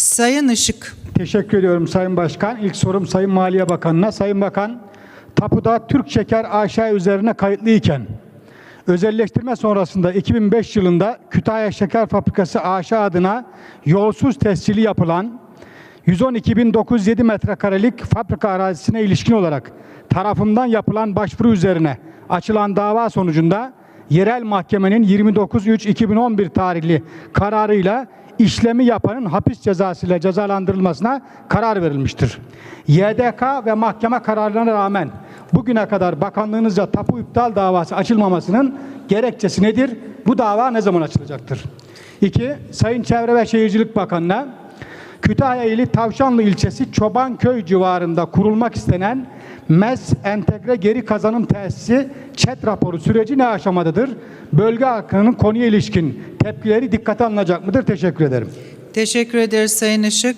Sayın Işık. Teşekkür ediyorum Sayın Başkan. İlk sorum Sayın Maliye Bakanı'na. Sayın Bakan, tapuda Türk Şeker AŞ üzerine kayıtlı iken özelleştirme sonrasında 2005 yılında Kütahya Şeker Fabrikası AŞ adına yolsuz tescili yapılan 112.907 metrekarelik fabrika arazisine ilişkin olarak tarafından yapılan başvuru üzerine açılan dava sonucunda yerel mahkemenin 29.3.2011 tarihli kararıyla işlemi yapanın hapis cezası ile cezalandırılmasına karar verilmiştir. YDK ve mahkeme kararlarına rağmen bugüne kadar bakanlığınızca tapu iptal davası açılmamasının gerekçesi nedir? Bu dava ne zaman açılacaktır? 2. Sayın Çevre ve Şehircilik Bakanı'na Kütahya ili Tavşanlı ilçesi Çobanköy civarında kurulmak istenen MES Entegre Geri Kazanım Tesisi ÇED raporu süreci ne aşamadadır? Bölge halkının konuya ilişkin tepkileri dikkate alınacak mıdır? Teşekkür ederim. Teşekkür ederiz Sayın Işık.